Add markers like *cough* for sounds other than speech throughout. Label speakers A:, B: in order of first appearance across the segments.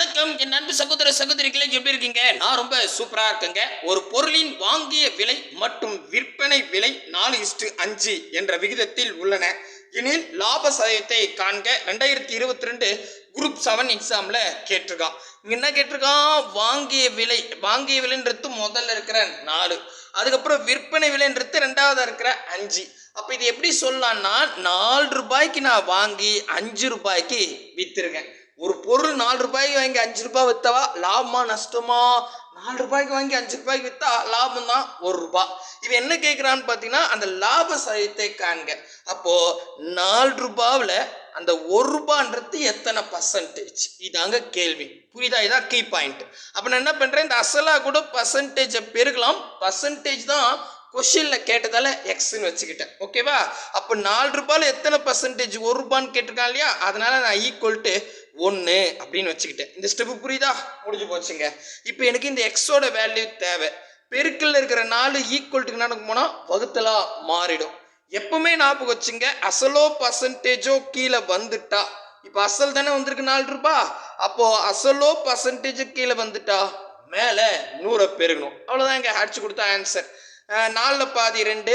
A: வணக்கம். என் அன்பு சகோதர சகோதரிகளே எப்படி இருக்கீங்க? நான் ரொம்ப சூப்பரா இருக்கேங்க. ஒரு பொருளின் வாங்கிய விலை மற்றும் விற்பனை விலை நாலு இஸ்டு அஞ்சு என்ற விகிதத்தில் உள்ளன. எனில் லாப சதவீதத்தை காண்க ரெண்டாயிரத்தி இருபத்தி ரெண்டு குரூப் செவன் எக்ஸாம்ல கேட்டிருக்கான். என்ன கேட்டிருக்கான்? வாங்கிய விலை வாங்கிய விலைன்றது முதல்ல இருக்கிற நாலு. அதுக்கப்புறம் விற்பனை விலைன்றது ரெண்டாவது இருக்கிற அஞ்சு. அப்போ இது எப்படி சொல்லலாம்னா நாலு ரூபாய்க்கு நான் வாங்கி அஞ்சு ரூபாய்க்கு வித்திருக்கேன். ஒரு பொருள் நாலு ரூபாய்க்கு வாங்கி அஞ்சு ரூபாய் வித்தவா? லாபமா நஷ்டமா? நாலு ரூபாய்க்கு வாங்கி அஞ்சு ரூபாய்க்கு வித்தா லாபம் தான் ஒரு ரூபாய் இவன் என்ன கேட்குறான்னு பார்த்தீங்கன்னா அந்த லாப சதவீதத்தை காண்க. அப்போ நாலு ரூபாவில் அந்த ஒரு ரூபான்றது எத்தனை பர்சன்டேஜ் இதாங்க கேள்வி. புரியுதா? இதான் கீ பாயிண்ட் அப்போ நான் என்ன பண்ணுறேன் இந்த அசலாக கூட பர்சன்டேஜை பெருகலாம் பர்சன்டேஜ் தான் கொஷினில் கேட்டதால் எக்ஸ்ன்னு வச்சுக்கிட்டேன். ஓகேவா அப்போ நாலு ரூபாயில் எத்தனை பர்சன்டேஜ் ஒரு ரூபான்னு கேட்டிருக்கான் இல்லையா? அதனால் நான் ஈக்குவல் டு ஒன்று அப்படின்னு வச்சுக்கிட்டேன். இந்த ஸ்டெப்பு புரியுதா? முடிஞ்சு போச்சுங்க. இப்போ எனக்கு இந்த எக்ஸோட வேல்யூ தேவை. பெருக்கில் இருக்கிற நாலு ஈக்குவல் டு நடக்கும் போனால் வகுத்தலாக மாறிடும். எப்பவுமே ஞாபகம் வச்சுங்க அசலோ பர்சன்டேஜோ கீழே வந்துட்டா. இப்போ அசல் தானே வந்திருக்கு நாலு ரூபா? அப்போ அசலோ பர்சன்டேஜோ கீழே வந்துட்டா மேலே நூறை பெருகணும். அவ்வளோதாங்க அடிச்சு கொடுத்த ஆன்சர் நாலில் பாதி ரெண்டு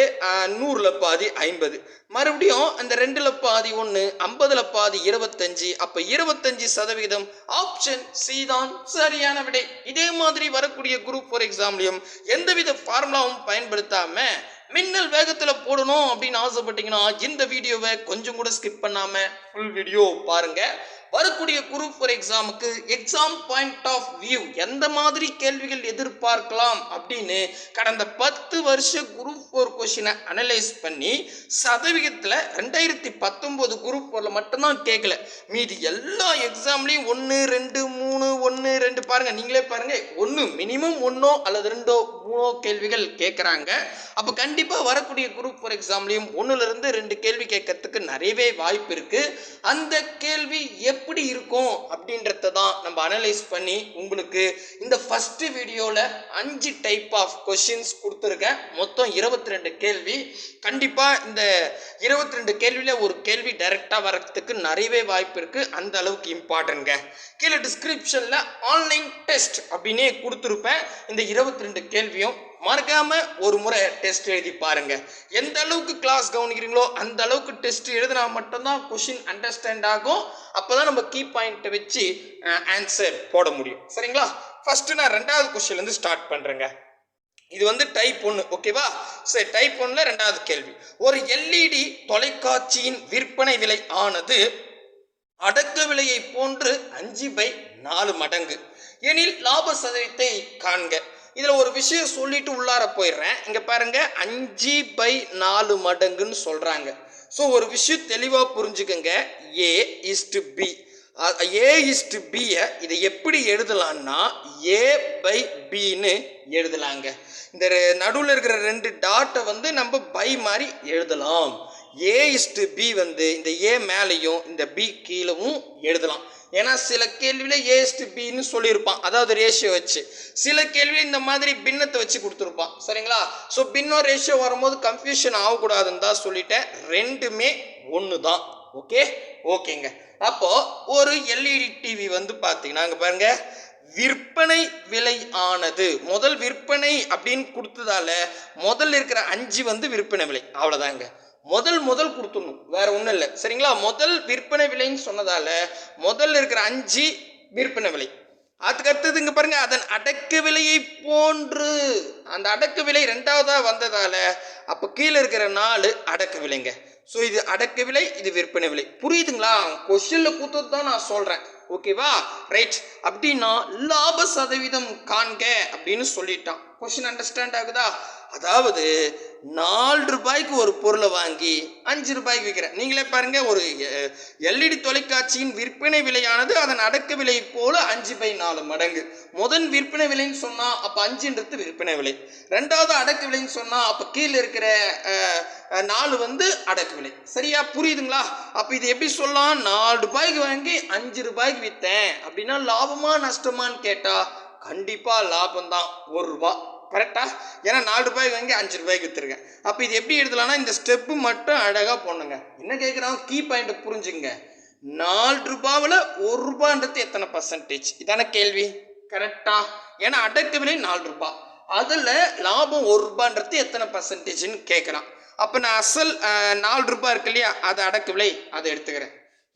A: நூறில் பாதி ஐம்பது. மறுபடியும் அந்த ரெண்டில் பாதி ஒன்று ஐம்பதில் பாதி இருபத்தஞ்சு அப்போ இருபத்தஞ்சு சதவீதம் ஆப்ஷன் சி தான் சரியான விடை. இதே மாதிரி வரக்கூடிய குரூப் ஃபார் எக்ஸாம்லையும் எந்தவித ஃபார்முலாவும் பயன்படுத்தாமல் மின்னல் வேகத்தில் போடணும் அப்படின்னு ஆசைப்பட்டீங்கன்னா இந்த வீடியோவை கொஞ்சம் கூட ஸ்கிப் பண்ணாமல் ஃபுல் வீடியோ பாருங்கள் வரக்கூடிய குரூப் ஃபார் எக்ஸாமுக்கு எக்ஸாம் பாயிண்ட் ஆஃப் வியூ எந்த மாதிரி கேள்விகள் எதிர்பார்க்கலாம் அப்படின்னு கடந்த பத்து வருஷ குரூப் ஃபோர் கொஷினை அனலைஸ் பண்ணி சதவிகிதத்தில் ரெண்டாயிரத்தி பத்தொம்போது குரூப் ஃபோரில் மட்டும்தான் கேட்கல மீதி எல்லா எக்ஸாம்லேயும் ஒன்று ரெண்டு மூணு ஒன்று ரெண்டு பாருங்கள் நீங்களே பாருங்கள் ஒன்று மினிமம் ஒன்றோ அல்லது ரெண்டோ மூணோ கேள்விகள் கேட்குறாங்க அப்போ கண்டிப்பாக வரக்கூடிய குரூப் ஃபோர் எக்ஸாம்லேயும் ஒன்றுலேருந்து ரெண்டு கேள்வி கேட்கறதுக்கு நிறையவே வாய்ப்பு இருக்குது அந்த கேள்வி எப் எப்படி இருக்கும் அப்படின்றத தான் நம்ம அனலைஸ் பண்ணி உங்களுக்கு இந்த ஃபஸ்ட்டு வீடியோவில் அஞ்சு டைப் ஆஃப் கொஷின்ஸ் கொடுத்துருக்கேன். மொத்தம் இருபத்தி ரெண்டு கேள்வி. கண்டிப்பாக இந்த இருபத்தி ரெண்டு கேள்வியில் ஒரு கேள்வி டைரெக்டாக வரத்துக்கு நிறையவே வாய்ப்பு இருக்குது அந்த அளவுக்கு இம்பார்ட்டன்ட்ங்க கீழே டிஸ்கிரிப்ஷனில் ஆன்லைன் டெஸ்ட் அப்படின்னே கொடுத்துருப்பேன். இந்த இருபத்தி ரெண்டு கேள்வியும் மறக்காம ஒரு முறை டெஸ்ட் எழுதி பாருங்க. எந்த அளவுக்கு கிளாஸ் கவனிக்கிறீங்களோ அந்த அளவுக்கு டெஸ்ட் எழுதினா மட்டும்தான் கொஷின் அண்டர்ஸ்டாண்ட் ஆகும். அப்போதான் நம்ம கீ பாயிண்ட்டை வச்சு ஆன்சர் போட முடியும். சரிங்களா? ஃபர்ஸ்ட் நான் ரெண்டாவது கொஸ்டின்லேருந்து ஸ்டார்ட் பண்ணுறேங்க இது வந்து டைப் ஒன்று ஓகேவா சரி டைப் ஒன்றில் ரெண்டாவது கேள்வி. ஒரு எல்இடி தொலைக்காட்சியின் விற்பனை விலை ஆனது அடக்க விலையை போன்று அஞ்சு பை நாலு மடங்கு. எனில் லாப சதவீதத்தை காண்க. இதில் ஒரு விஷயம் சொல்லிட்டு உள்ளார போயிடுறேன். இங்கே பாருங்க அஞ்சு பை நாலு மடங்குன்னு சொல்கிறாங்க ஸோ ஒரு விஷயம் தெளிவாக புரிஞ்சுக்கங்க. A is to B A is to பியை இதை எப்படி எழுதலான்னா ஏ பை பின்னு எழுதலாங்க. இந்த நடுவில் இருக்கிற ரெண்டு டாட்டை வந்து நம்ம பை மாதிரி எழுதலாம். ஏ இஸ்டு பி வந்து இந்த ஏ மேலேயும் இந்த பி கீழவும் எழுதலாம். ஏன்னா சில கேள்வியில் ஏ இஸ்டு பின்னு சொல்லியிருப்பான். அதாவது ரேஷியோ வச்சு. சில கேள்வியில் இந்த மாதிரி பின்னத்தை வச்சு கொடுத்துருப்பான். சரிங்களா? ஸோ பின்னோ ரேஷியோ வரும்போது கன்ஃபியூஷன் ஆகக்கூடாதுன்னு தான் சொல்லிட்டேன். ரெண்டுமே ஒன்று தான் ஓகே ஓகேங்க அப்போது ஒரு எல்இடி டிவி வந்து பார்த்தீங்கன்னா அங்கே பாருங்கள் விற்பனை விலை ஆனது. முதல் விற்பனை அப்படின்னு கொடுத்ததால முதல்ல இருக்கிற அஞ்சு வந்து விற்பனை விலை. அவ்வளோதாங்க முதல் முதல் கொடுத்துடணும். வேற ஒன்றும் இல்லை. சரிங்களா? முதல் விற்பனை விலைன்னு சொன்னதால முதல்ல இருக்கிற அஞ்சு விற்பனை விலை. அதுக்கு அடுத்தது பாருங்க அதன் அடக்க விலையை போன்று. அந்த அடக்க விலை ரெண்டாவதாக வந்ததால் அப்போ கீழே இருக்கிற நாலு அடக்க விலைங்க. ஸோ இது அடக்க விலை இது விற்பனை விலை. புரியுதுங்களா? கொஸ்டின்ல கூத்தது தான் நான் சொல்கிறேன் ஓகேவா ரைட் அப்படின்னா லாப சதவீதம் காண்க அப்படின்னு சொல்லிட்டான். கொஸ்டின் அண்டர்ஸ்டாண்ட் ஆகுதா? அதாவது நாலு ரூபாய்க்கு ஒரு பொருளை வாங்கி அஞ்சு ரூபாய்க்கு விற்கிறேன் நீங்களே பாருங்க ஒரு எல்இடி தொலைக்காட்சியின் விற்பனை விலையானது அதன் அடக்க விலை போல அஞ்சு பை நாலு மடங்கு. முதன் விற்பனை விலைன்னு சொன்னா அப்ப அஞ்சுன்றது விற்பனை விலை. ரெண்டாவது அடக்க விலைன்னு சொன்னா அப்ப கீழே இருக்கிற நாலு வந்து அடக்க விலை. சரியா? புரியுதுங்களா? அப்ப இது எப்படி சொல்லலாம்? நாலு ரூபாய்க்கு வாங்கி அஞ்சு ரூபாய்க்கு விற்றேன் அப்படின்னா லாபமா நஷ்டமான்னு கேட்டா கண்டிப்பா லாபம் தான் ஒரு ரூபாய் கரெக்டாக ஏன்னா நாலு ரூபாய்க்கு வாங்கி அஞ்சு ரூபாய்க்கு விற்றுருக்கேன் அப்போ இது எப்படி எழுதலாம்னா இந்த ஸ்டெப்பு மட்டும் அழகாக போடணுங்க. என்ன கேட்குறாங்க கீ பாயிண்ட்டை புரிஞ்சுங்க நாலு ரூபாவில் ஒரு ரூபான்றது எத்தனை பர்சன்டேஜ் இதான கேள்வி. கரெக்டா ஏன்னா அடக்க விலை நாலு ரூபாய் அதில் லாபம் ஒரு ரூபான்றது எத்தனை பர்சன்டேஜ்னு கேட்குறான் அப்போ நான் அசல் நாலு ரூபாய் இருக்கு இல்லையா அது அடக்க விலை அதை எடுத்துக்கிறேன்.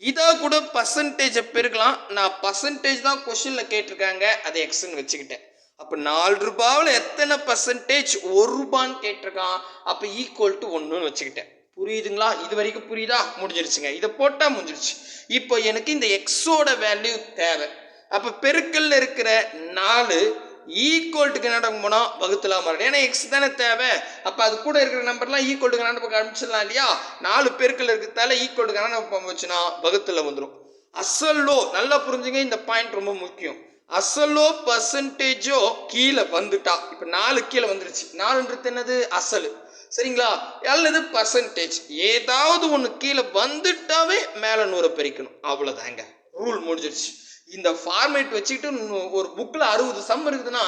A: இதாக கூட பர்சன்டேஜை பெருக்கலாம். நான் பர்சன்டேஜ் தான் கொஷினில் கேட்டிருக்காங்க. அதை எக்ஸ்ன்னு வச்சுக்கிட்டேன். அப்போ நாலு ரூபாவில் எத்தனை பர்சன்டேஜ் ஒரு ரூபான்னு கேட்டிருக்கான்? அப்போ ஈக்குவல் டு ஒன்றுன்னு வச்சுக்கிட்டேன். புரியுதுங்களா? இது வரைக்கும் புரியுதா? முடிஞ்சிருச்சுங்க. இதை போட்டால் முடிஞ்சிருச்சு. இப்போ எனக்கு இந்த எக்ஸோட வேல்யூ தேவை. அப்போ பெருக்கல்ல இருக்கிற நாலு ஈக்குவல்ட்டுக்கு நடக்கும் போனால் வகுத்துலாம் மாறும் ஏன்னா எக்ஸ் தானே தேவை. அப்போ அது கூட இருக்கிற நம்பர்லாம் ஈக்குவல்ட்டுக்கு கணக்கு பக்கம் அனுப்பிச்சிடலாம் இல்லையா? நாலு பெருக்கல் இருக்கிறதால ஈக்குவல்ட்டுக்கு கணக்கு வச்சுன்னா வகுத்துல வந்துடும் அசல்லோ நல்லா புரிஞ்சுங்க. இந்த பாயிண்ட் ரொம்ப முக்கியம். அசலோ பர்சன்டேஜோ கீழே வந்துட்டா. இப்போ நாலு கீழே வந்துருச்சு. நாலுன்றது என்னது? அசலு. சரிங்களா? அல்லது பர்சன்டேஜ் ஏதாவது ஒன்று கீழே வந்துட்டாவே மேலே நூறை பெருக்கணும். அவ்வளோதாங்க ரூல் முடிஞ்சிருச்சு. இந்த ஃபார்மேட் வச்சுக்கிட்டு ஒரு புக்கில் அறுபது சம் இருக்குதுன்னா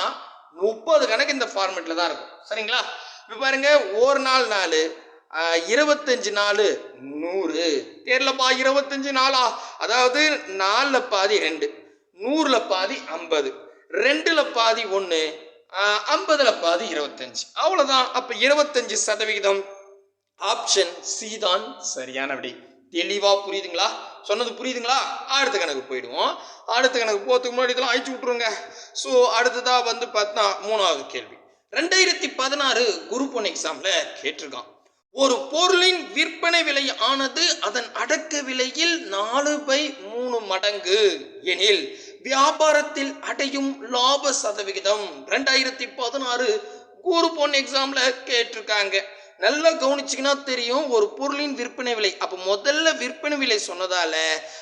A: முப்பது கணக்கு இந்த ஃபார்மேட்டில் தான் இருக்கும். சரிங்களா? இப்போ பாருங்க ஒரு நாள் நாலு இருபத்தஞ்சு நாலு நூறு. தெரியலப்பா இருபத்தஞ்சு நாளா? அதாவது நாலில் பாதி ரெண்டு. நூறில் பாதி ஐம்பது. ரெண்டில் பாதி ஒன்று ஐம்பதில் பாதி இருபத்தஞ்சு. அவ்வளோதான் அப்போ இருபத்தஞ்சு சதவிகிதம். ஆப்ஷன் சி தான் சரியான விடை தெளிவாக புரியுதுங்களா? சொன்னது புரியுதுங்களா? அடுத்த கணக்கு போயிடுவோம். அடுத்த கணக்கு போகிறதுக்கு முன்னாடி இதெல்லாம் அழிச்சு விட்ருங்க ஸோ அடுத்ததாக வந்து பார்த்தா மூணாவது கேள்வி. ரெண்டாயிரத்தி பதினாறு குரூப் ஒன் எக்ஸாமில் கேட்டிருக்கான். ஒரு பொருளின் விற்பனை விலை ஆனது அதன் அடக்க விலையில் நாலு பை மூணு மடங்கு. எனில் வியாபாரத்தில் அடையும் லாப சதவிகிதம். ரெண்டாயிரத்தி பதினாறு கூறு பொன் எக்ஸாம்ல கேட்டிருக்காங்க. நல்லா கவனிச்சிங்கன்னா தெரியும் ஒரு பொருளின் விற்பனை விலை. அப்போ முதல்ல விற்பனை விலை சொன்னதால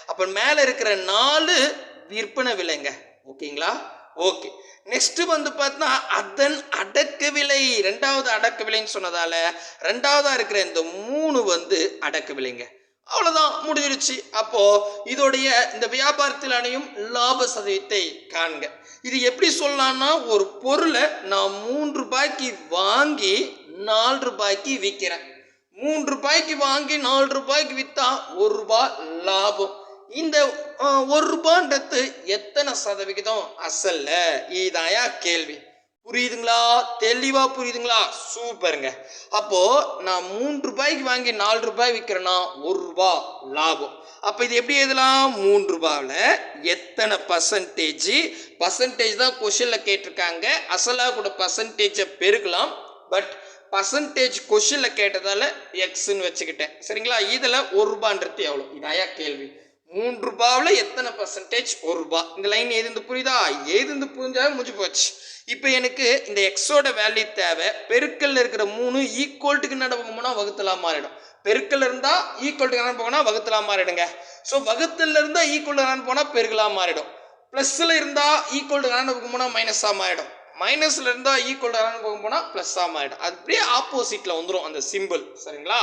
A: அப்போ மேலே இருக்கிற நாலு விற்பனை விலைங்க. ஓகேங்களா? ஓகே. நெக்ஸ்ட் வந்து பார்த்தா அதன் அடக்க விலை. ரெண்டாவது அடக்க விலைன்னு சொன்னதால ரெண்டாவதா இருக்கிற இந்த மூணு வந்து அடக்க விலைங்க. அவ்வளோதான் முடிஞ்சிருச்சு. அப்போது இதோடைய இந்த வியாபாரத்தில் அடையும் லாப சதவீதத்தை காண்க. இது எப்படி சொல்லலாம்னா ஒரு பொருளை நான் மூன்று ரூபாய்க்கு வாங்கி நாலு ரூபாய்க்கு விற்கிறேன் மூன்று ரூபாய்க்கு வாங்கி நாலு ரூபாய்க்கு விற்றா ஒரு ரூபாய் லாபம். இந்த ஒரு ரூபான்றது எத்தனை சதவிகிதம்? அசல்ல. இதாயா கேள்வி. புரியுதுங்களா? தெளிவா புரியுதுங்களா? சூப்பருங்க. அப்போ நான் மூன்று ரூபாய்க்கு வாங்கி நாலு ரூபாய் விற்கிறேன்னா ஒரு ரூபா லாபம். அப்போ இது எப்படி எழுதலாம்? மூன்று ரூபாவில் எத்தனை பர்சன்டேஜ் பர்சன்டேஜ் தான் கொஷனில் கேட்டிருக்காங்க. அசலாக கூட பர்சன்டேஜை பெருக்கலாம். பட் பர்சன்டேஜ் கொஷனில் கேட்டதால் எக்ஸ்ன்னு வச்சுக்கிட்டேன். சரிங்களா? இதில் ஒரு ரூபான்றது எவ்வளோ இதாயா கேள்வி. மூன்று ரூபாவில் எத்தனை பர்சன்டேஜ் ஒரு ரூபா இந்த லைன் எதுந்து புரியுதா? எதுந்து புரிஞ்சாவே முடிஞ்சு போச்சு. இப்போ எனக்கு இந்த எக்ஸோட வேல்யூ தேவை. பெருக்கல்ல இருக்கிற மூணு ஈக்குவல்ட்டுக்கு நடப்போம்னா வகுத்தலாம் மாறிடும். பெருக்கல் இருந்தால் ஈக்குவல்ட்டுக்கு என்ன போகணும் வகுத்தலாம் மாறிடுங்க. ஸோ வகுத்துல இருந்தால் ஈக்குவல் என்ன போனால் பெருக்கலாம் மாறிடும். ப்ளஸ்ஸில் இருந்தால் ஈக்குவல் என்ன போனால் மைனஸாக மாறிடும். மைனஸில் இருந்தால் ஈக்குவல் போக போனால் ப்ளஸ்ஸாக மாறிடும். அது அப்படியே ஆப்போசிட்டில் வந்துடும் அந்த சிம்பிள் சரிங்களா?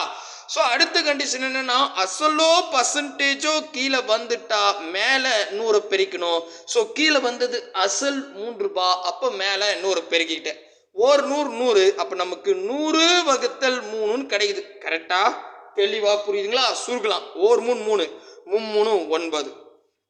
A: ஸோ அடுத்த கண்டிஷன் என்னன்னா அசலோ பர்சன்டேஜோ கீழே வந்துட்டா மேலே நூறு பெருக்கணும். ஸோ கீழே வந்தது அசல் மூன்று ரூபா அப்போ மேலே நூறு பெருக்கிக்கிட்டேன் ஒரு நூறு நூறு அப்போ நமக்கு நூறு வகுத்தல் மூணுன்னு கிடைக்குது. கரெக்டாக தெளிவாக புரியுதுங்களா? சுருக்கலாம். ஒரு மூணு மூணு. மும்மூணு ஒன்பது.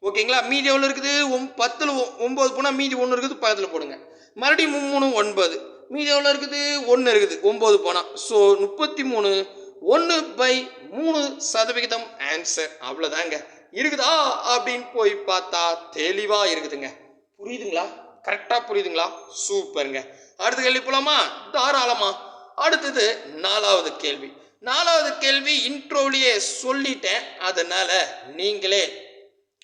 A: ஓகேங்களா மீதி எவ்வளோ இருக்குது? ஒம் பத்தில் ஒம்பது போனால் மீதி ஒன்று இருக்குது பக்கத்தில் போடுங்க. மறுபடியும் மும்மூணு ஒன்பது. மீதி எவ்வளோ இருக்குது? ஒன்று இருக்குது. ஒம்பது போனால் ஸோ முப்பத்தி மூணு ஒன்று பை மூணு சதவிகிதம் ஆன்சர் அவ்வளோதாங்க இருக்குதா அப்படின்னு போய் பார்த்தா தெளிவாக இருக்குதுங்க. புரியுதுங்களா? கரெக்டாக புரியுதுங்களா? சூப்பருங்க அடுத்த கேள்வி போலாமா? தாராளமா. அடுத்தது நாலாவது கேள்வி. நாலாவது கேள்வி இன்ட்ரோலையே சொல்லிட்டேன். அதனால நீங்களே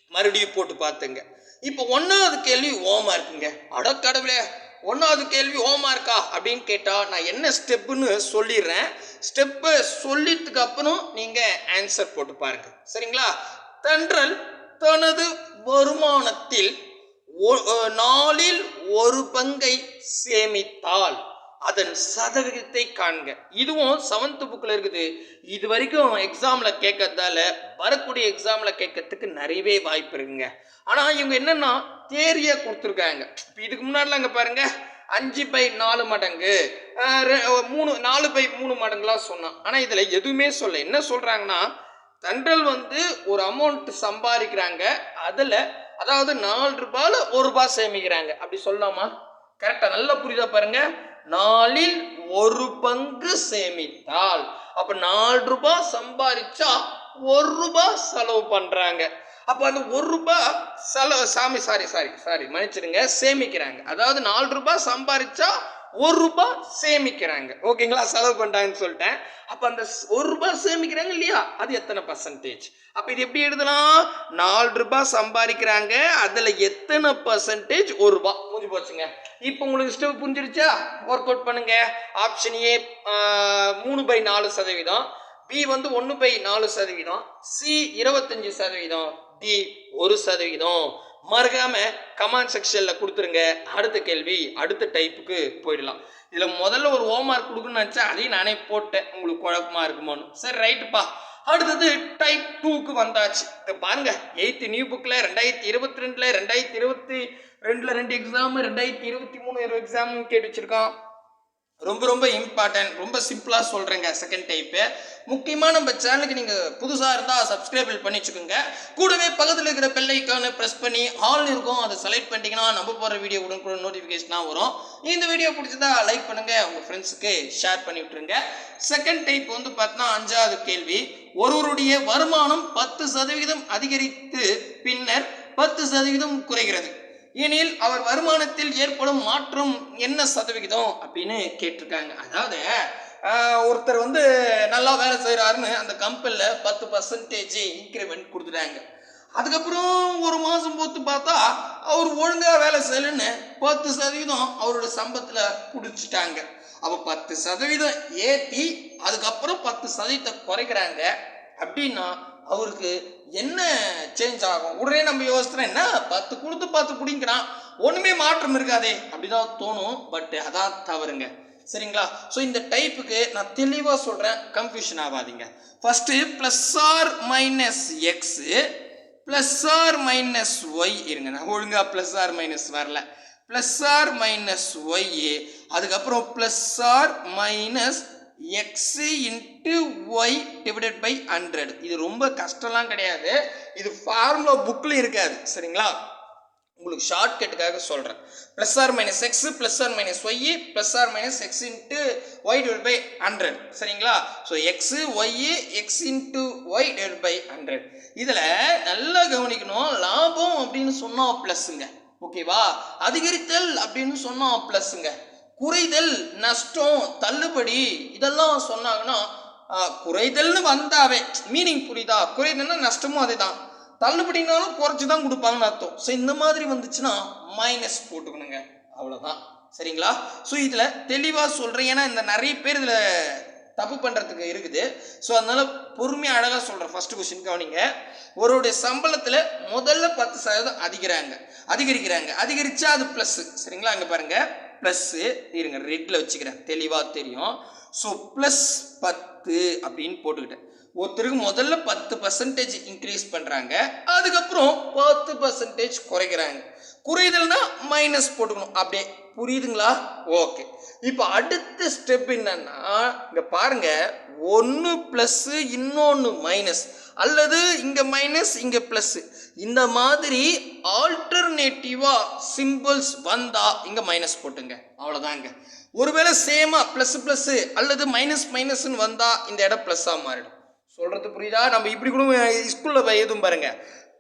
A: மறுபடியும் போட்டு பார்த்துங்க. இப்போ ஒன்றாவது கேள்வி ஓமா இருக்குங்க. அட கடவுளே ஒன்றாவது கேள்வி oh, ஓமா இருக்கா அப்படின்னு கேட்டால் நான் என்ன ஸ்டெப்புன்னு சொல்லிடுறேன். ஸ்டெப்பை சொல்லிட்டுக்கு அப்புறம் நீங்கள் ஆன்சர் போட்டு பாருங்க. சரிங்களா? தென்றல் தனது வருமானத்தில் நாளில் ஒரு பங்கை சேமித்தால் அதன் சதவிகிதத்தை காண்க. இதுவும் செவன்த் புக்கில் இருக்குது. இது வரைக்கும் எக்ஸாமில் கேட்கறதால வரக்கூடிய எக்ஸாமில் கேட்கறதுக்கு நிறையவே வாய்ப்பு இருக்குங்க. ஆனால் இவங்க என்னென்னா தேரியாக கொடுத்துருக்காங்க. இப்போ இதுக்கு முன்னாடிலாம் அங்கே பாருங்க அஞ்சு பை நாலு மடங்கு மூணு நாலு பை மூணு மடங்குலாம் சொன்னான். ஆனால் இதில் எதுவுமே சொல்ல என்ன சொல்கிறாங்கன்னா தென்றல் வந்து ஒரு அமௌண்ட் சம்பாதிக்கிறாங்க. அதில் அதாவது நாலு ரூபாயில் ஒரு ரூபாய் சேமிக்கிறாங்க. அப்படி சொல்லலாமா? கரெக்டாக நல்லா புரியுதா பாருங்கள் நாளில் ஒரு பங்கு சேமித்தால். அப்போ நாலு ரூபாய் சம்பாதிச்சா ஒரு ரூபாய் செலவு பண்ணுறாங்க அப்போ அந்த ஒரு ரூபாய் செலவு சாமி சாரி சாரி சாரி மன்னிச்சிடுங்க சேமிக்கிறாங்க. அதாவது நாலு ரூபாய் சம்பாதிச்சா ஒரு ரூபாய் சேமிக்கிறாங்க. ஓகேங்களா? செலவு பண்ணுறாங்கன்னு சொல்லிட்டேன். அப்போ அந்த ஒரு ரூபாய் சேமிக்கிறாங்க இல்லையா? அது எத்தனை பர்சன்டேஜ் அப்போ இது எப்படி எழுதலாம்? நாலு ரூபாய் சம்பாதிக்கிறாங்க. அதில் எத்தனை பர்சன்டேஜ் ஒரு ரூபாய் முடிஞ்சு போச்சுங்க. இப்போ உங்களுக்கு ஸ்டெப் புரிஞ்சிருச்சா? ஒர்க் அவுட் பண்ணுங்க. ஆப்ஷன் ஏ மூணு பை நாலு சதவீதம். பி வந்து ஒன்று பை நாலு சதவீதம். சி இருபத்தஞ்சு சதவீதம். டி ஒரு சதவீதம். மறக்காம கமெண்ட் செக்ஷனில் கொடுத்துருங்க. அடுத்த கேள்வி அடுத்த டைப்புக்கு போயிடலாம். இதில் முதல்ல ஒரு ஹோம்ஒர்க் கொடுக்கணும்னு நினச்சா அதையும் நானே போட்டேன். உங்களுக்கு குழப்பமா இருக்குமோன்னு. சரி ரைட்டுப்பா அடுத்தது டைப் டூக்கு வந்தாச்சு. இதை பாருங்க. எயித்து நியூ புக்கில் ரெண்டாயிரத்தி இருபத்தி ரெண்டில் ரெண்டாயிரத்தி இருபத்தி ரெண்டில் ரெண்டு எக்ஸாம் ரெண்டாயிரத்தி இருபத்தி மூணு எக்ஸாம் கேட்டு வச்சுருக்கோம் ரொம்ப ரொம்ப இம்பார்ட்டன்ட் ரொம்ப சிம்பிளாக சொல்கிறேங்க செகண்ட் டைப்பு முக்கியமாக நம்ம சேனலுக்கு நீங்கள் புதுசாக இருந்தால் சப்ஸ்கிரைபிள் பண்ணி வச்சுக்கோங்க கூடவே பக்கத்தில் இருக்கிற பெல் ப்ரெஸ் பண்ணி ஆல் இருக்கும். அதை செலக்ட் பண்ணிட்டீங்கன்னா நம்ம போகிற வீடியோ உடனுக்குடன் நோட்டிஃபிகேஷனாக வரும். இந்த வீடியோ பிடிச்சதா லைக் பண்ணுங்கள் உங்கள் ஃப்ரெண்ட்ஸுக்கு ஷேர் பண்ணி விட்டுருங்க. செகண்ட் டைப் வந்து பார்த்தீங்கன்னா அஞ்சாவது கேள்வி. ஒருவருடைய வருமானம் பத்து சதவிகிதம் அதிகரித்து பின்னர் பத்து சதவீதம் குறைகிறது. எனில் அவர் வருமானத்தில் ஏற்படும் மாற்றம் என்ன சதவிகிதம் அப்படின்னு கேட்டிருக்காங்க. அதாவது ஒருத்தர் வந்து நல்லா வேலை செய்கிறாருன்னு அந்த கம்பெனியில் பத்து பர்சன்டேஜ் இன்க்ரிமெண்ட் கொடுத்துட்டாங்க. அதுக்கப்புறம் ஒரு மாதம் பொறுத்து பார்த்தா அவர் ஒழுங்காக வேலை செய்யலன்னு பத்து சதவீதம் அவரோட சம்பளத்தில் பிடிச்சிட்டாங்க. அப்போ பத்து சதவீதம் ஏற்றி அதுக்கப்புறம் பத்து சதவீதத்தை குறைக்கிறாங்க. அப்படின்னா அவருக்கு என்ன சேஞ்ச் ஆகும்? உடனே நம்ம யோசிக்கிறோம் என்ன? பத்து கொடுத்து பத்து பிடிங்கிறான். ஒன்றுமே மாற்றம் இருக்காதே அப்படிதான் தோணும். பட் அதான் தவறுங்க. சரிங்களா? ஸோ இந்த டைப்புக்கு நான் தெளிவாக சொல்கிறேன் கன்ஃபியூஷன் ஆகாதீங்க. First plus or minus x plus or minus y இருங்க நான் ஒழுங்காக ப்ளஸ் ஆர் மைனஸ் வரல. ப்ளஸ் ஆர் மைனஸ் ஒய் அதுக்கப்புறம் plus or minus x into y divided by hundred இது ரொம்ப கஷ்டம்லாம் கிடையாது. இது ஃபார்முலா புக்கில் இருக்காது சரிங்களா? உங்களுக்கு ஷார்ட்கட்டுக்காக சொல்கிறேன் plus or minus x plus or minus y plus or minus x into y divide by hundred சரிங்களா? So x y x into y divide by hundred இதில் நல்லா கவனிக்கணும். லாபம் அப்படின்னு சொன்னால் ப்ளஸ்ஸுங்க ஓகேவா அதிகரித்தல் அப்படின்னு சொன்னால் ப்ளஸ்ஸுங்க குறைதல் நஷ்டம் தள்ளுபடி இதெல்லாம் சொன்னாங்கன்னா குறைதல்னு வந்தாவே மீனிங் புரியுதா? குறைதல்னா நஷ்டமும் அதே தான் தள்ளுபடினாலும் குறைச்சி தான் கொடுப்பாங்கன்னு அர்த்தம். ஸோ இந்த மாதிரி வந்துச்சுன்னா மைனஸ் போட்டுக்கணுங்க. அவ்வளோதான் சரிங்களா? ஸோ இதில் தெளிவாக சொல்கிறேன் ஏன்னா இந்த நிறைய பேர் இதில் தப்பு பண்ணுறதுக்கு இருக்குது. ஸோ அதனால் பொறுமையாக அழகாக சொல்கிறேன் ஃபஸ்ட்டு கொஸ்டின் கவனிங்க. ஒருவருடைய சம்பளத்தில் முதல்ல பத்து சதவீதம் அதிகிறாங்க அதிகரிக்கிறாங்க. அதிகரிச்சா அது ப்ளஸ்ஸு சரிங்களா? அங்கே பாருங்கள் ப்ளஸ்ஸு இருங்க. ரெட்டில் வச்சுக்கிறேன். தெளிவாக தெரியும். ஸோ ப்ளஸ் பத்து அப்படின்னு போட்டுக்கிட்டேன். ஒருத்தருக்கு முதல்ல பத்து பர்சன்டேஜ் இன்க்ரீஸ் பண்ணுறாங்க அதுக்கப்புறம் பத்து பர்சன்டேஜ் குறைக்கிறாங்க. குறைதல்னா மைனஸ் போட்டுக்கணும். அப்படியே புரியுதுங்களா? ஓகே இப்போ அடுத்த ஸ்டெப் என்னன்னா இங்கே பாருங்க ஒன்று ப்ளஸ்ஸு இன்னொன்று மைனஸ் அல்லது இங்கே மைனஸ் இங்கே ப்ளஸ்ஸு இந்த மாதிரி ஆல்டர்னேட்டிவாக சிம்பிள்ஸ் வந்தால் இங்கே மைனஸ் போட்டுங்க. அவ்வளோதாங்க ஒருவேளை சேமாக ப்ளஸ் ப்ளஸ்ஸு அல்லது மைனஸ் மைனஸ்ன்னு வந்தால் இந்த இடம் ப்ளஸ்ஸாக மாறிடும். சொல்கிறது புரியுதா? நம்ம இப்படி கூட ஸ்கூலில் எதுவும் பாருங்க.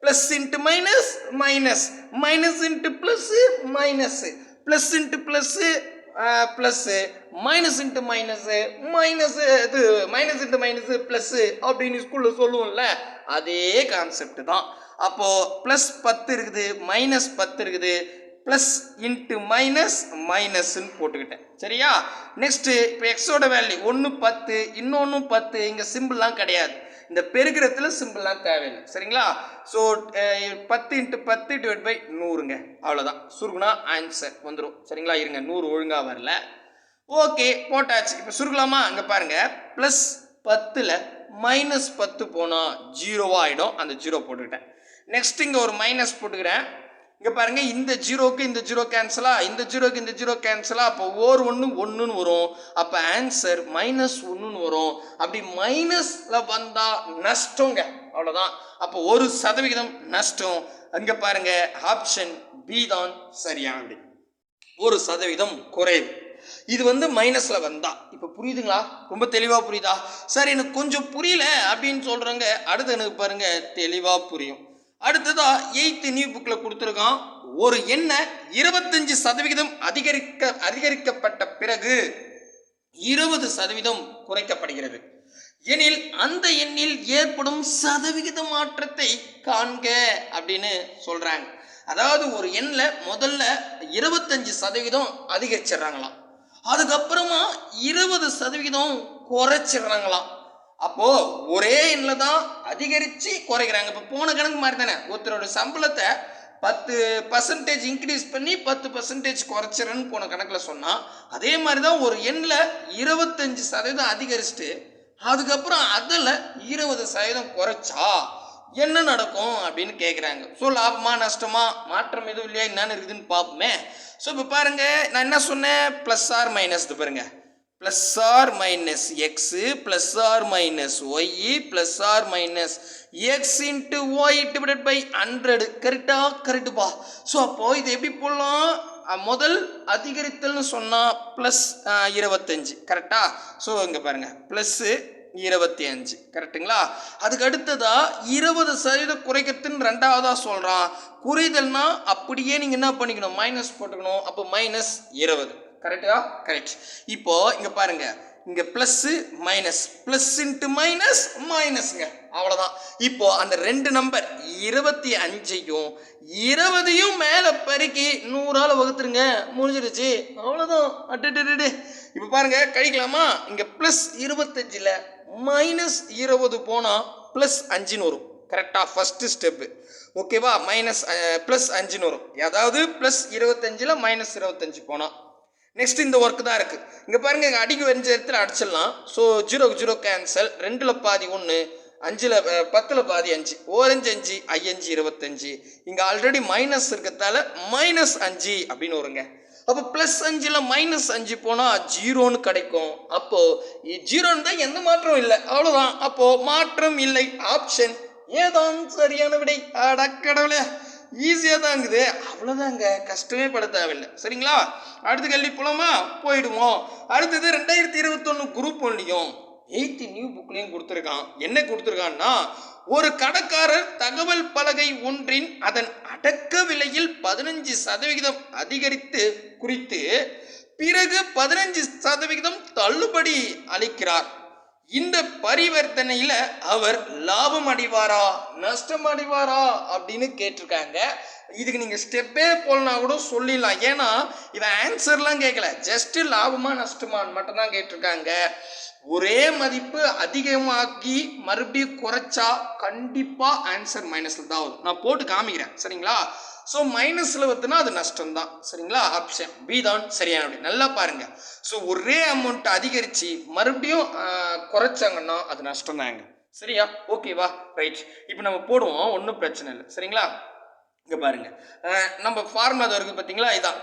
A: Plus into minus minus minus into plus minus plus into plus plus minus into minus minus இது மைனஸ் இன்ட்டு மைனஸு ப்ளஸ்ஸு அப்படின்னு ஸ்கூலில் சொல்லுவோம்ல அதே கான்செப்ட் தான். அப்போது ப்ளஸ் பத்து இருக்குது மைனஸ் பத்து இருக்குது. ப்ளஸ் இன்ட்டு மைனஸ் மைனஸ்ன்னு போட்டுக்கிட்டேன். சரியா? நெக்ஸ்ட்டு இப்போ எக்ஸோட வேல்யூ ஒன்று பத்து இன்னொன்று பத்து இங்கே சிம்பிள்லாம் கிடையாது. இந்த பெருக்கிறதுல சிம்பிள்லாம் தேவையில்லை. சரிங்களா? ஸோ பத்து இன்ட்டு பத்து டிவைட் பை நூறுங்க. அவ்வளோதான் சுருகுனா ஆன்சர் வந்துடும் சரிங்களா? இருங்க நூறு ஒழுங்காக வரல. ஓகே போட்டாச்சு. இப்போ சுருக்கலாமா? அங்கே பாருங்க. ப்ளஸ் பத்தில் மைனஸ் பத்து போனால் ஜீரோவாக ஆகிடும் அந்த ஜீரோ போட்டுக்கிட்டேன். நெக்ஸ்ட் இங்கே ஒரு மைனஸ் போட்டுக்கிறேன். இங்கே பாருங்க இந்த ஜீரோக்கு இந்த ஜீரோ கேன்சலா இந்த ஜீரோக்கு இந்த ஜீரோ கேன்சலா அப்போ ஓர் ஒன்று ஒன்றுன்னு வரும். அப்போ ஆன்சர் மைனஸ் ஒன்றுன்னு வரும். அப்படி மைனஸில் வந்தால் நஷ்டங்க. அவ்வளோதான் அப்போ ஒரு சதவிகிதம் நஷ்டம். அங்கே பாருங்க ஆப்ஷன் பி தான் சரியானது. ஒரு சதவீதம் குறைவு. இது வந்து மைனஸில் வந்தா. இப்போ புரியுதுங்களா? ரொம்ப தெளிவாக புரியுதா? சார் எனக்கு கொஞ்சம் புரியல அப்படின்னு சொல்கிறவங்க அடுத்து எனக்கு பாருங்க தெளிவாக புரியும். அடுத்ததாக எயித்து நியூ புக்கில் கொடுத்துருக்கான். ஒரு எண்ணை இருபத்தஞ்சு சதவிகிதம் அதிகரிக்க அதிகரிக்கப்பட்ட பிறகு இருபது சதவீதம் குறைக்கப்படுகிறது. எனில் அந்த எண்ணில் ஏற்படும் சதவிகித மாற்றத்தை காண்க அப்படின்னு சொல்கிறாங்க அதாவது ஒரு எண்ணில் முதல்ல இருபத்தஞ்சு சதவீதம் அதிகரிச்சிடுறாங்களாம். அதுக்கப்புறமா இருபது சதவிகிதம் குறைச்சிடுறாங்களாம். அப்போ ஒரே எண்ணில் தான் அதிகரித்து குறைக்கிறாங்க. இப்போ போன கணக்கு மாதிரி தானே? ஒருத்தரோட சம்பளத்தை பத்து பர்சன்டேஜ் இன்க்ரீஸ் பண்ணி பத்து பர்சன்டேஜ் குறைச்சிறன்னு போன கணக்கில் சொன்னால் அதே மாதிரி தான் ஒரு எண்ணில் இருபத்தஞ்சி சதவீதம் அதிகரிச்சுட்டு அதுக்கப்புறம் அதில் இருபது சதவீதம் குறைச்சா என்ன நடக்கும் அப்படின்னு கேட்குறாங்க ஸோ லாபமா நஷ்டமா? மாற்றம் எதுவும் இல்லையா? என்னென்ன இருக்குதுன்னு பார்ப்போமே. ஸோ இப்போ பாருங்கள் நான் என்ன சொன்னேன்? ப்ளஸ் ஆர் மைனஸ் பாருங்கள் plus or minus x plus or minus y plus or minus x into y divided by hundred கரெக்டாக கரெக்டுப்பா ஸோ அப்போது இது எப்படி போடலாம்? முதல் அதிகரித்தல்னு சொன்னால் ப்ளஸ் இருபத்தஞ்சு. கரெக்டா ஸோ இங்கே பாருங்கள் ப்ளஸ்ஸு இருபத்தி அஞ்சு கரெக்டுங்களா அதுக்கு அடுத்ததா இருபது சதவீதம் குறைக்கிறதுன்னு ரெண்டாவதாக சொல்கிறான் குறைதல்னா அப்படியே நீங்கள் என்ன பண்ணிக்கணும்? மைனஸ் போட்டுக்கணும். அப்போ மைனஸ் இருபது. கரெக்டா கரெக்ட் இப்போ இங்கே பாருங்க. இங்கே plus minus plus into minus மைனஸ்ங்க அவ்வளோதான் இப்போ அந்த ரெண்டு நம்பர் இருபத்தி அஞ்சையும் இருபதையும் மேலே பெருக்கி நூறால் வகுத்துருங்க. முடிஞ்சிருச்சு. அவ்வளோதான் அட்டு இப்போ பாருங்க கழிக்கலாமா? இங்கே ப்ளஸ் இருபத்தஞ்சில் மைனஸ் இருபது போனால் ப்ளஸ் அஞ்சுன்னு வரும். கரெக்டாக ஃபஸ்ட்டு ஸ்டெப்பு ஓகேவா மைனஸ் ப்ளஸ் அஞ்சுன்னு வரும். அதாவது ப்ளஸ் இருபத்தஞ்சில் மைனஸ் இருபத்தஞ்சு போனால் நெக்ஸ்ட் இந்த ஒர்க் தான் இருக்குது இங்கே பாருங்க இங்கே அடிக்கு வரைஞ்ச இடத்துல அடிச்சிடலாம். ஸோ ஜீரோ ஜீரோ கேன்சல் ரெண்டில் பாதி ஒன்று அஞ்சில் பத்தில் பாதி அஞ்சு. ஓரஞ்சு அஞ்சு ஐயஞ்சு இருபத்தஞ்சு. இங்கே ஆல்ரெடி மைனஸ் இருக்கிறதால மைனஸ் அஞ்சு அப்படின்னு வருங்க. அப்போ ப்ளஸ் அஞ்சில் மைனஸ் அஞ்சு போனால் ஜீரோன்னு கிடைக்கும். அப்போது ஜீரோன்னு தான் எந்த மாற்றம் இல்லை. அவ்வளோதான் அப்போது மாற்றம் இல்லை. ஆப்ஷன் ஏதான் சரியான விடை? அடக்கடவுளே ஈஸியாக தான் இருக்குது. அவ்வளோதாங்க கஷ்டமே பட தேவையில்லை. சரிங்களா? அடுத்த கல்வி போலாமா? போயிடுவோம் அடுத்தது ரெண்டாயிரத்தி இருபத்தொன்று குரூப் ஒன்லையும் எயித்து நியூ புக்லையும் கொடுத்துருக்கான். என்ன கொடுத்துருக்கான்னா ஒரு கடைக்காரர் தகவல் பலகை ஒன்றின் அதன் அடக்க விலையில் பதினஞ்சு சதவிகிதம் அதிகரித்து குறித்து பிறகு பதினஞ்சு சதவிகிதம் தள்ளுபடி அளிக்கிறார். இந்த பரிவர்த்தனையில அவர் லாபம் அடைவாரா நஷ்டம் அடைவாரா அப்படின்னு கேட்டிருக்காங்க. இதுக்கு நீங்க ஸ்டெப்பே போலனா கூட சொல்லிடலாம். ஏன்னா இவன் ஆன்சர்லாம் கேட்கல ஜஸ்ட் லாபமா நஷ்டமான்னு மட்டும் தான் கேட்டிருக்காங்க. ஒரே மதிப்பு அதிகமாக்கி மறுபடியும் குறைச்சா கண்டிப்பா ஆன்சர் மைனஸ்ல தான் வரும். நான் போட்டு காமிக்கிறேன். சரிங்களா? ஸோ மைனஸில் வருதுன்னா அது நஷ்டம் தான் சரிங்களா? ஆப்ஷன் பி தான் சரியான அப்படி நல்லா பாருங்க. ஸோ ஒரே அமௌண்ட் அதிகரித்து மறுபடியும் குறைச்சாங்கன்னா அது நஷ்டம் தாங்க சரியா ஓகேவா ரைட் இப்போ நம்ம போடுவோம். ஒன்றும் பிரச்சனை இல்லை. சரிங்களா? இங்கே பாருங்க. நம்ம ஃபார்முலா இருக்குது பார்த்தீங்களா இதான்.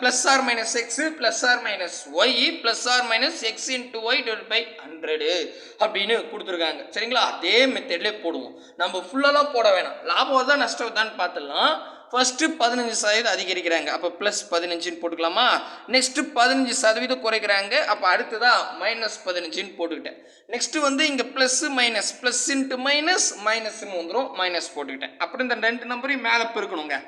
A: Plus or minus x plus or minus y plus or minus x into y divide by hundred அப்படின்னு கொடுத்துருக்காங்க. சரிங்களா? அதே மெத்தட்லேயே போடுவோம். நம்ம ஃபுல்லாலாம் போட வேணாம். லாபம் தான் நஷ்டம் தான் பார்த்துடலாம். ஃபஸ்ட்டு பதினஞ்சு சதவீதம் அதிகரிக்கிறாங்க. அப்போ ப்ளஸ் பதினஞ்சுன்னு போட்டுக்கலாமா? நெக்ஸ்ட்டு பதினஞ்சு சதவீதம் குறைக்கிறாங்க. அப்போ அடுத்ததாக மைனஸ் பதினஞ்சுன்னு போட்டுக்கிட்டேன். நெக்ஸ்ட்டு வந்து இங்கே plus minus plus into minus மைனஸ்ன்னு வந்துடும் மைனஸ் போட்டுக்கிட்டேன். அப்புறம் இந்த ரெண்டு நம்பரையும் மேலே பெருக்கணுங்க.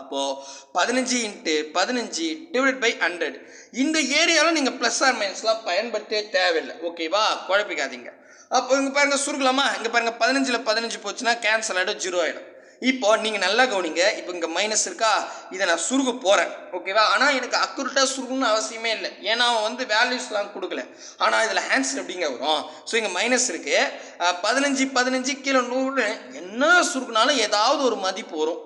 A: அப்போது பதினஞ்சு இன்ட்டு பதினஞ்சு டிவைட் பை ஹண்ட்ரட் இந்த ஏரியாவில் நீங்கள் ப்ளஸ் ஆர் மைனஸ்லாம் பயன்படுத்தவே தேவையில்லை. ஓகேவா குழப்பிக்காதீங்க. அப்போ இங்கே பாருங்கள் சுருக்கலாமா இங்கே பாருங்கள் பதினஞ்சில் பதினஞ்சு போச்சுன்னா கேன்சல் ஆகிடும் ஜீரோ ஆகிடும் இப்போ நீங்கள் நல்லா கவனிங்க. இப்போ இங்கே மைனஸ் இருக்கா? இதை நான் சுருக போகிறேன் ஓகேவா ஆனால் எனக்கு அக்குரட்டாக சுருகணும்னு அவசியமே இல்லை. ஏன்னா அவன் வந்து வேல்யூஸ்லாம் கொடுக்கல. ஆனால் இதில் ஆன்சர் எப்படிங்க வரும்? ஸோ இங்கே மைனஸ் இருக்குது பதினஞ்சு பதினஞ்சு கீழே நூறு என்ன சுருக்குனாலும் ஏதாவது ஒரு மதிப்பு வரும்.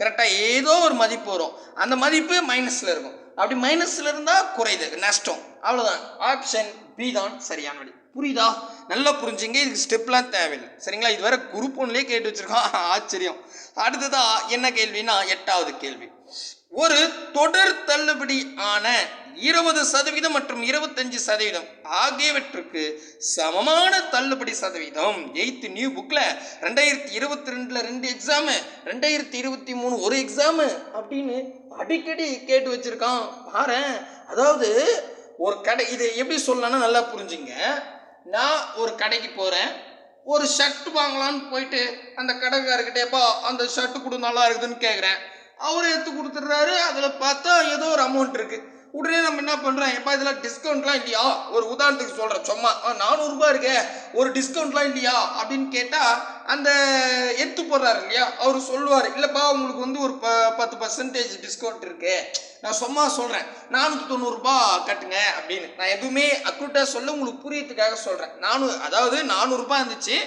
A: கரெக்டாக ஏதோ ஒரு மதிப்பு வரும். அந்த மதிப்பு மைனஸில் இருக்கும். அப்படி மைனஸில் இருந்தால் குறையுது. நஷ்டம். அவ்வளோதான் ஆப்ஷன் பி தான் சரியான வழி. புரியுதா? நல்லா புரிஞ்சுங்க. இதுக்கு ஸ்டெப்லாம் தேவையில்லை. சரிங்களா? இது வேற குரூப் ஒன்லேயே கேட்டு வச்சுருக்கோம். *laughs* ஆச்சரியம். அடுத்ததாக என்ன கேள்வினா எட்டாவது கேள்வி. ஒரு தொடர் தள்ளுபடி ஆன இருபது சதவீதம் மற்றும் இருபத்தஞ்சு சதவீதம் ஆகியவற்றுக்கு சமமான தள்ளுபடி சதவீதம். எயித்து நியூ புக்கில் ரெண்டாயிரத்தி இருபத்தி ரெண்டில் ரெண்டு எக்ஸாமு ரெண்டாயிரத்தி இருபத்தி மூணு ஒரு எக்ஸாமு அப்படின்னு அடிக்கடி கேட்டு வச்சுருக்கான். பாரு அதாவது ஒரு கடை இது எப்படி சொல்லலாம்னா நல்லா புரிஞ்சுங்க. நான் ஒரு கடைக்கு போகிறேன் ஒரு ஷர்ட் வாங்கலான்னு போயிட்டு அந்த கடைக்காரர்கிட்டேப்பா அந்த ஷர்ட் கொடு நல்லா இருக்குதுன்னு கேட்குறேன் அவர் எடுத்து கொடுத்துட்றாரு. அதில் பார்த்தா ஏதோ ஒரு அமௌண்ட் இருக்குது உடனே நம்ம என்ன பண்ணுறோம் எப்பா இதெல்லாம் டிஸ்கவுண்ட்லாம் இல்லையா? ஒரு உதாரணத்துக்கு சொல்கிறேன் சும்மா நானூறுரூபா இருக்கே. ஒரு டிஸ்கவுண்ட்லாம் இல்லையா? அப்படின்னு கேட்டால் அந்த எடுத்து போடுறாரு இல்லையா? அவர் சொல்லுவார் இல்லைப்பா உங்களுக்கு வந்து ஒரு ப பத்து பர்சன்டேஜ் டிஸ்கவுண்ட் இருக்கு. நான் சும்மா சொல்கிறேன் நானூற்றி தொண்ணூறுரூபா கட்டுங்க அப்படின்னு. நான் எதுவுமே அக்குட்டாக சொல்ல உங்களுக்கு புரியத்துக்காக சொல்கிறேன் நானூ அதாவது நானூறுரூபா இருந்துச்சு.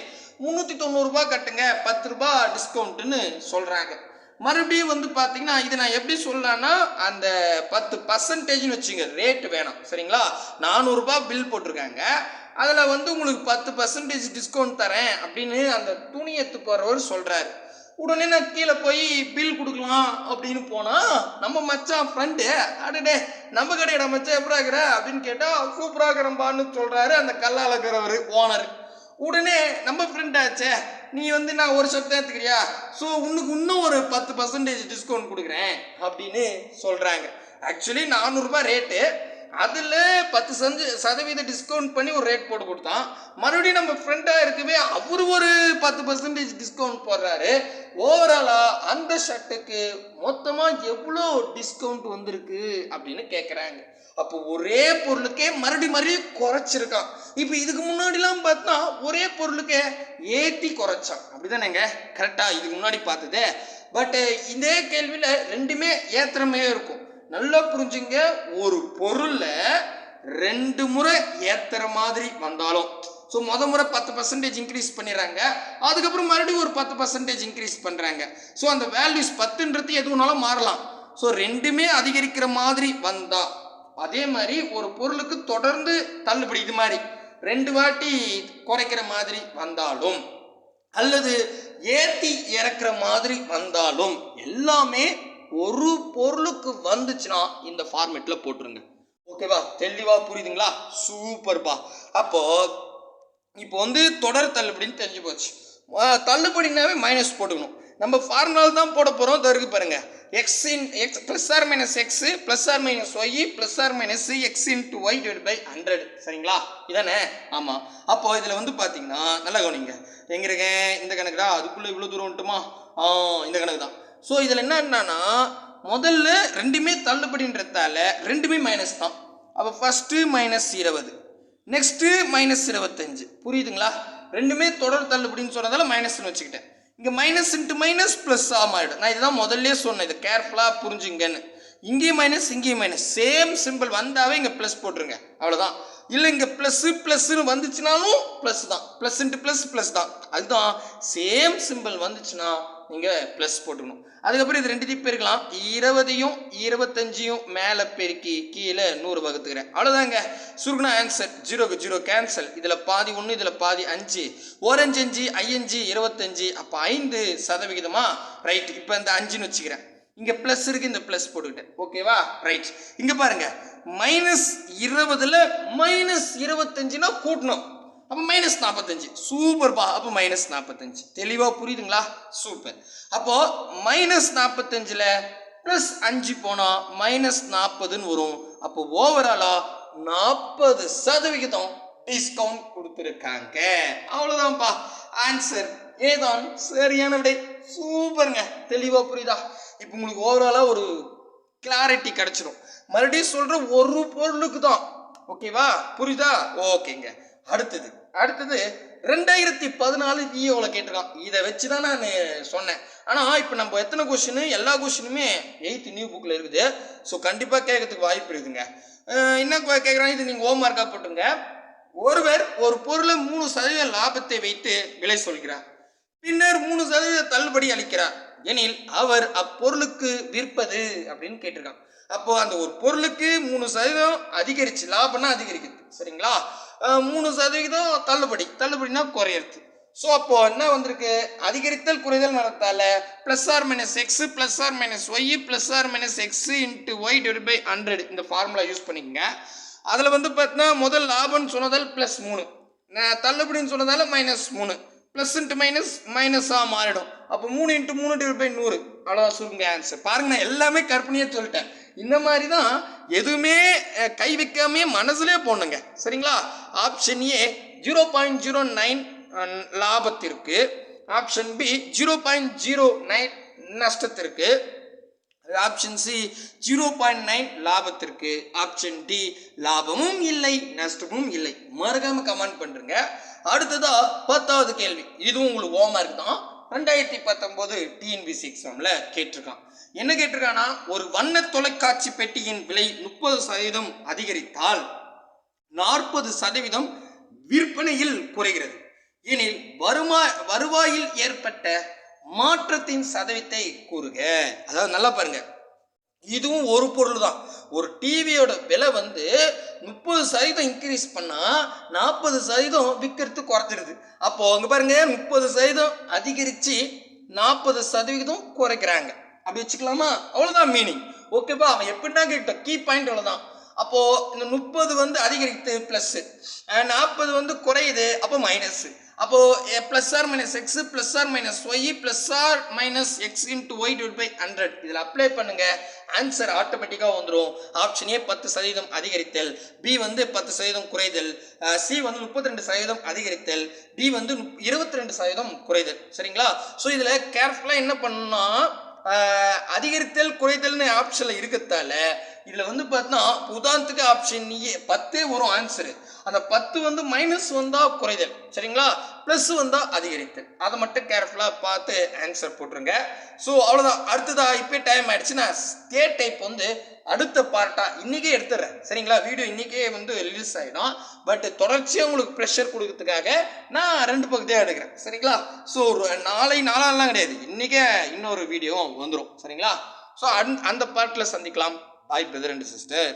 A: முந்நூற்றி தொண்ணூறுரூபா கட்டுங்க. பத்து ரூபா டிஸ்கவுண்ட்டுன்னு சொல்கிறாங்க மறுபடியும் வந்து பார்த்தீங்கன்னா இது நான் எப்படி சொல்லலாம்னா அந்த பத்து பர்சன்டேஜ்னு வச்சுங்க ரேட்டு வேணும். சரிங்களா? நானூறுரூபா பில் போட்டிருக்காங்க. அதில் வந்து உங்களுக்கு பத்து பர்சன்டேஜ் டிஸ்கவுண்ட் தரேன் அப்படின்னு அந்த துணி எடுத்து போகிறவர் சொல்கிறாரு உடனே நான் கீழே போய் பில் கொடுக்கலாம் அப்படின்னு போனால் நம்ம மச்சான் ஃப்ரெண்டு அடடே நம்ம கடையோட மச்சான் எப்படி இருக்கிற அப்படின்னு கேட்டால் சூப்பராக இருக்கிறம்பான்னு சொல்கிறாரு அந்த கல்லால் இருக்கிறவர் ஓனர் உடனே நம்ம ஃப்ரெண்ட் ஆச்சே நீ வந்து நான் ஒரு ஷர்ட் தான் எடுத்துக்கிறியா ஸோ உனக்கு இன்னும் ஒரு பத்து பர்சன்டேஜ் டிஸ்கவுண்ட் கொடுக்குறேன் அப்படின்னு சொல்கிறாங்க ஆக்சுவலி நானூறுரூபா ரேட்டு அதில் பத்து சஞ்சு சதவீத டிஸ்கவுண்ட் பண்ணி ஒரு ரேட் போட்டு கொடுத்தான். மறுபடியும் நம்ம ஃப்ரெண்டாக இருக்கவே அவர் ஒரு பத்து பர்சன்டேஜ் டிஸ்கவுண்ட் போடுறாரு. ஓவராலாக அந்த ஷர்ட்டுக்கு மொத்தமாக எவ்வளோ டிஸ்கவுண்ட் வந்திருக்கு அப்படின்னு கேட்குறாங்க அப்போ ஒரே பொருளுக்கே மறுபடி மறுபடியும் குறைச்சிருக்கான். இப்போ இதுக்கு முன்னாடிலாம் பார்த்தா ஒரே பொருளுக்கே ஏற்றி குறைச்சான். அப்படிதானேங்க? கரெக்டாக இதுக்கு முன்னாடி பார்த்தது. பட்டு இதே கேள்வியில் ரெண்டுமே ஏற்றுறமே இருக்கும். நல்லா புரிஞ்சுங்க. ஒரு பொருளில் ரெண்டு முறை ஏத்துற மாதிரி வந்தாலும். ஸோ முத முறை பத்து பர்சன்டேஜ் இன்க்ரீஸ் பண்ணிடுறாங்க. அதுக்கப்புறம் மறுபடியும் ஒரு பத்து பர்சன்டேஜ் இன்க்ரீஸ் பண்ணுறாங்க ஸோ அந்த வேல்யூஸ் பத்துன்றது எதுவுனாலும் மாறலாம். ஸோ ரெண்டுமே அதிகரிக்கிற மாதிரி வந்தால் அதே மாதிரி ஒரு பொருளுக்கு தொடர்ந்து தள்ளுபடி இது மாதிரி ரெண்டு வாட்டி குறைக்கிற மாதிரி வந்தாலும் அல்லது ஏற்றி இறக்குற மாதிரி வந்தாலும் எல்லாமே ஒரு பொருளுக்கு வந்துச்சுன்னா இந்த ஃபார்மேட்டில் போட்டுருங்க. ஓகேவா தெளிவாக புரியுதுங்களா? சூப்பர்ப்பா அப்போ இப்போ வந்து தொடர் தள்ளுபடின்னு தெரிஞ்சு போச்சு. தள்ளுபடினாவே மைனஸ் போட்டுக்கணும். நம்ம ஃபார்முலாவில் தான் போட போகிறோம் தருக்கு பாருங்கள் x in x plus or minus x plus or minus y plus or minus x into y divide by hundred சரிங்களா? இதானே? ஆமாம் அப்போது இதில் வந்து பார்த்தீங்கன்னா நல்லா கவனிங்க. எங்கே இருக்கேன் இந்த கணக்குடா. அதுக்குள்ளே இவ்வளோ தூரம் வந்துட்டுமா? ஆ இந்த கணக்கு தான் ஸோ இதில் என்ன என்னன்னா முதல்ல ரெண்டுமே தள்ளுபடின்றதால ரெண்டுமே மைனஸ் தான். அப்போ ஃபஸ்ட்டு மைனஸ் இருபது. நெக்ஸ்ட்டு மைனஸ் இருபத்தஞ்சு. புரியுதுங்களா? ரெண்டுமே தொடர் தள்ளுபடின்னு சொன்னதால மைனஸ்னு வச்சுக்கிட்டேன். இங்கே மைனஸ் இன்ட்டு மைனஸ் ப்ளஸ் ஆமாயிடும் நான் இதுதான் முதல்ல சொன்னேன் இதை கேர்ஃபுல்லாக புரிஞ்சுங்கன்னு. இங்கேயும் மைனஸ் இங்கேயும் மைனஸ் சேம் சிம்பிள் வந்தாவே இங்கே ப்ளஸ் போட்டுருங்க. அவ்வளோதான் இல்லை இங்கே ப்ளஸ்ஸு ப்ளஸ்ஸுன்னு வந்துச்சுனாலும் ப்ளஸ் தான். ப்ளஸ் இன்ட்டு ப்ளஸ் ப்ளஸ் தான். அதுதான் சேம் சிம்பிள் வந்துச்சுன்னா நீங்கள் ப்ளஸ் போட்டுக்கணும். அதுக்கப்புறம் இது ரெண்டுத்தையும் பெருக்கலாம் இருபதையும் இருபத்தஞ்சையும் மேலே பெருக்கி கீழே நூறு வகுத்துக்கிறேன். அவ்வளோதாங்க சுருக்குனா ஆன்சர் ஜீரோக்கு ஜீரோ கேன்சல் இதில் பாதி ஒன்று இதில் பாதி அஞ்சு. ஓரஞ்சு அஞ்சு ஐயஞ்சு இருபத்தஞ்சு. அப்போ ஐந்து சதவிகிதமாக ரைட் இப்போ இந்த அஞ்சுன்னு வச்சுக்கிறேன். இங்கே ப்ளஸ் இருக்குது இந்த ப்ளஸ் போட்டுக்கிட்டேன். ஓகேவா ரைட் இங்கே பாருங்கள் மைனஸ் இருபதில் மைனஸ் இருபத்தஞ்சுனா கூட்டணும். அப்போ மைனஸ் நாற்பத்தஞ்சு. சூப்பர்ப்பா அப்போ மைனஸ் நாற்பத்தஞ்சு. தெளிவாக புரியுதுங்களா? சூப்பர் அப்போது மைனஸ் நாற்பத்தஞ்சில் ப்ளஸ் அஞ்சு போனால் மைனஸ் நாற்பதுன்னு வரும். அப்போ ஓவராலாக நாற்பது சதவிகிதம் டிஸ்கவுண்ட் கொடுத்துருக்காங்க. அவ்வளோதான்ப்பா ஆன்சர் ஏதான்? சரியான விடை சூப்பருங்க தெளிவாக புரியுதா? இப்போ உங்களுக்கு ஓவராலாக ஒரு கிளாரிட்டி கிடச்சிரும். மறுபடியும் சொல்கிற ஒரு பொருளுக்கு தான் ஓகேவா புரியுதா? ஓகேங்க அடுத்தது. அடுத்தது ரெண்டாயிரத்தி பதினாலு விஓவில் கேட்டிருக்கான். இதை வச்சு தான் நான் சொன்னேன். ஆனால் இப்போ நம்ம எத்தனை கொஷின் எல்லா கொஷினுமே எயித்து நியூ புக்கில் இருக்குது. ஸோ கண்டிப்பாக கேட்கறதுக்கு வாய்ப்பு இருக்குதுங்க என்ன கேட்குறாங்க இது நீங்கள் ஹோம் மார்க்காக போட்டுங்க ஒருவர் ஒரு பொருளை மூணு சதவீத லாபத்தை வைத்து விலை சொல்கிறார். பின்னர் மூணு சதவீத தள்ளுபடி அளிக்கிறார். எனில் அவர் அப்பொருளுக்கு விற்பது அப்படின்னு கேட்டிருக்காங்க. அப்போ அந்த ஒரு பொருளுக்கு மூணு சதவீதம் அதிகரிச்சு லாபம்னா அதிகரிக்குது சரிங்களா? மூணு சதவீதம் தள்ளுபடி தள்ளுபடினா குறையிறது. ஸோ அப்போ என்ன வந்திருக்கு? அதிகரித்தல் குறைதல் நடத்தால plus or minus x plus or minus y plus or minus x into y divide by hundred இந்த ஃபார்முலா யூஸ் பண்ணிக்கோங்க. அதில் வந்து பார்த்தீங்கன்னா முதல் லாபம்னு சொன்னதால் ப்ளஸ் மூணு. தள்ளுபடின்னு சொன்னதால மைனஸ் மூணு. ப்ளஸ் இன்ட்டு மைனஸ் மைனஸாக மாறிடும். அப்போ மூணு இன்ட்டு மூணு டிவைட் பை நூறு. அவ்வளோதான் சுருங்க ஆன்சர் பாருங்க நான் எல்லாமே கற்பனையே சொல்லிட்டேன். இந்த மாதிரி தான் எதுவுமே கை வைக்காமே மனசுலே போடணுங்க. சரிங்களா? Option A zero point zero nine லாபத்திற்கு. Option B zero point zero nine நஷ்டத்திற்கு. Option C zero point nine லாபத்திற்கு. ஆப்ஷன் டி லாபமும் இல்லை நஷ்டமும் இல்லை. மறக்காம கமெண்ட் பண்ணுங்க அடுத்ததா பத்தாவது கேள்வி. இதுவும் உங்களுக்கு ஹோம்ஒர்க் தான் ரெண்டாயிரத்தி பத்தொம்போது டிஎன்பிசி எக்ஸாமில் கேட்டிருக்கான். என்ன கேட்டிருக்கான்னா ஒரு வண்ண தொலைக்காட்சி பெட்டியின் விலை முப்பது சதவீதம் அதிகரித்தால் நாற்பது சதவீதம் விற்பனையில் குறைகிறது. எனில் வருமா வருவாயில் ஏற்பட்ட மாற்றத்தின் சதவீதத்தை கூறுக. அதாவது நல்லா பாருங்கள் இதுவும் ஒரு பொருள் தான் ஒரு டிவியோட விலை வந்து முப்பது சதவீதம் இன்க்ரீஸ் பண்ணால் நாற்பது சதவீதம் விற்கிறது குறைஞ்சிருது. அப்போ அங்கே பாருங்க முப்பது சதவீதம் அதிகரித்து நாற்பது சதவீதம் குறைக்கிறாங்க. அப்படி வச்சுக்கலாமா? அவ்வளோதான் மீனிங் ஓகேப்பா அவன் எப்படின்னா கேட்டோம் கீ பாயிண்ட் அவ்வளோதான் அப்போது இந்த முப்பது வந்து அதிகரித்து ப்ளஸ்ஸு நாற்பது வந்து குறையுது அப்போ மைனஸு அப்போது plus or minus x plus or minus y plus or minus x into y divide by hundred இதில் அப்ளை பண்ணுங்கள் ஆன்சர் ஆட்டோமேட்டிக்காக வந்துடும் ஆப்ஷன் ஏ பத்து சதவீதம் அதிகரித்தல். பி வந்து பத்து சதவீதம் குறைதல். சி வந்து முப்பத்தி ரெண்டு சதவீதம் அதிகரித்தல். டி வந்து இருபத்தி ரெண்டு சதவீதம் குறைதல். சரிங்களா? ஸோ இதில் கேர்ஃபுல்லாக என்ன பண்ணணும்னா அதிகரித்தல் குறைதல்னு ஆப்ஷனில் இருக்கிறதால இதில் வந்து பார்த்தோன்னா உதாரணத்துக்கு ஆப்ஷன் ஏ பத்தே வரும் ஆன்சரு அந்த பத்து வந்து மைனஸ் வந்தால் குறைதல். சரிங்களா? ப்ளஸ் வந்தால் அதிகரித்தல். அதை மட்டும் கேர்ஃபுல்லாக பார்த்து ஆன்சர் போட்டுருங்க. ஸோ அவ்வளோதான் அடுத்ததா இப்போ டைம் ஆயிடுச்சுன்னா ஸ்டே டைப் வந்து அடுத்த பார்ட்டாக இன்றைக்கே எடுத்துடுறேன். சரிங்களா? வீடியோ இன்றைக்கே வந்து ரிலீஸ் ஆகிடும் பட் தொடர்ச்சியாக உங்களுக்கு ப்ரெஷர் கொடுக்கறதுக்காக நான் ரெண்டு பக்கத்தையும் எடுக்கிறேன். சரிங்களா? ஸோ ஒரு நாளை நாளாலாம் கிடையாது. இன்றைக்கே இன்னொரு வீடியோ வந்துடும் சரிங்களா? ஸோ அந் அந்த பார்ட்டில் சந்திக்கலாம். பாய் பிரதர் அண்ட் சிஸ்டர்